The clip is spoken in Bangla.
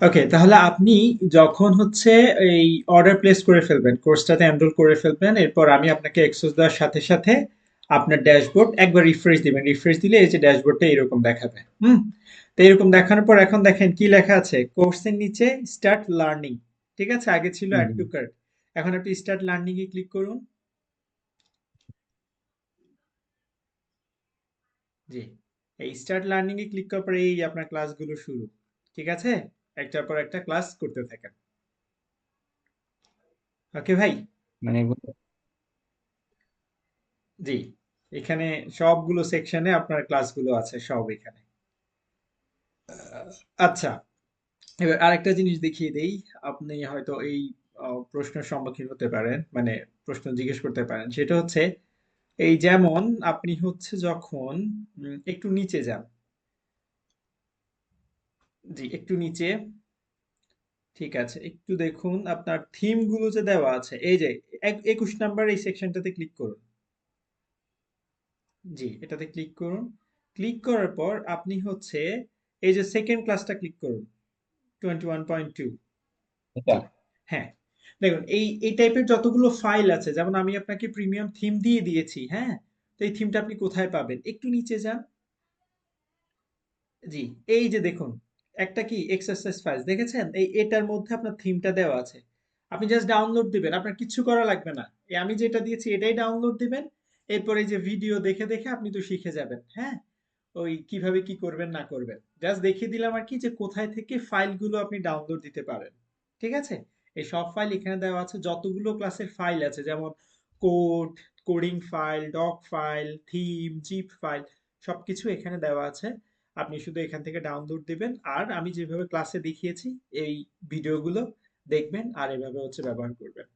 ওকে তাহলে আপনি যখন হচ্ছে এই অর্ডার প্লেস করে ফেলবেন কোর্সটাতে এনরোল করে ফেলবেন এরপর আমি আপনাকে অ্যাক্সেস দেওয়ার সাথে সাথে আপনার ড্যাশবোর্ড একবার রিফ্রেশ দিবেন। রিফ্রেশ দিলে এই যে ড্যাশবোর্ডটা এরকম দেখাবে। হুম? তো এরকম দেখানোর পর এখন দেখেন কি লেখা আছে? কোর্সের নিচে স্টার্ট লার্নিং ঠিক আছে? আগে ছিল। অ্যাড টু কার্ট এখন আপনি স্টার্ট লার্নিং এ ক্লিক করুন। জি। এই স্টার্ট লার্নিং এ ক্লিক করার পরে এই আপনার ক্লাসগুলো শুরু। ঠিক আছে? একটার পর একটা ক্লাস করতে থাকেন। ওকে ভাই? মানে জি এখানে সবগুলো সেকশনে আপনার ক্লাসগুলো আছে সব এখানে। আচ্ছা এবার আরেকটা জিনিস দেখিয়ে দেই। আপনি হয়তো এই আহ, প্রশ্নের সম্মুখীন হতে পারেন মানে প্রশ্ন জিজ্ঞেস করতে পারেন। সেটা হচ্ছে এই যেমন আপনি হচ্ছে যখন একটু নিচে যান জি একটু নিচে। ঠিক আছে একটু দেখুন আপনার থিমগুলো যে দেওয়া আছে এই যে একুশ নাম্বার এই সেকশনটাতে ক্লিক করুন। জি এটাতে ক্লিক করুন। ক্লিক করার পর আপনি হচ্ছে এই যে সেকেন্ড ক্লাসটা ক্লিক করুন টোয়েন্টি ওয়ান পয়েন্ট টু হ্যাঁ। দেখুন এই এই টাইপের যতগুলো ফাইল আছে যেমন আমি আপনাকে প্রিমিয়াম থিম দিয়ে দিয়েছি হ্যাঁ? তো এই থিমটা আপনি কোথায় পাবেন? একটু নিচে যান। জি এই যে দেখুন একটা কি এক্সারসাইজ ফাইল দেখেছেন? এই এটার মধ্যে আপনার থিমটা দেওয়া আছে। আপনি জাস্ট ডাউনলোড দিবেন, আপনার কিচ্ছু করা লাগবে না। আমি যেটা দিয়েছি এটাই ডাউনলোড দিবেন, এরপর যে ভিডিও দেখে দেখে আপনি তো শিখে যাবেন হ্যাঁ? ওই কীভাবে কি করবেন, না করবেন। জাস্ট দেখিয়ে দিলাম আর কি যে কোথায় থেকে ফাইলগুলো আপনি ডাউনলোড দিতে পারেন, ঠিক আছে? এই সব ফাইল এখানে দেওয়া আছে, যতগুলো ক্লাসের ফাইল আছে, যেমন code coding file doc file theme zip file সবকিছু এখানে দেওয়া আছে। আপনি শুধু এখান থেকে ডাউনলোড দিবেন। আর আমি যেভাবে ক্লাসে দেখিয়েছি, এই ভিডিওগুলো দেখবেন আর এভাবে হচ্ছে ব্যবহার করবেন।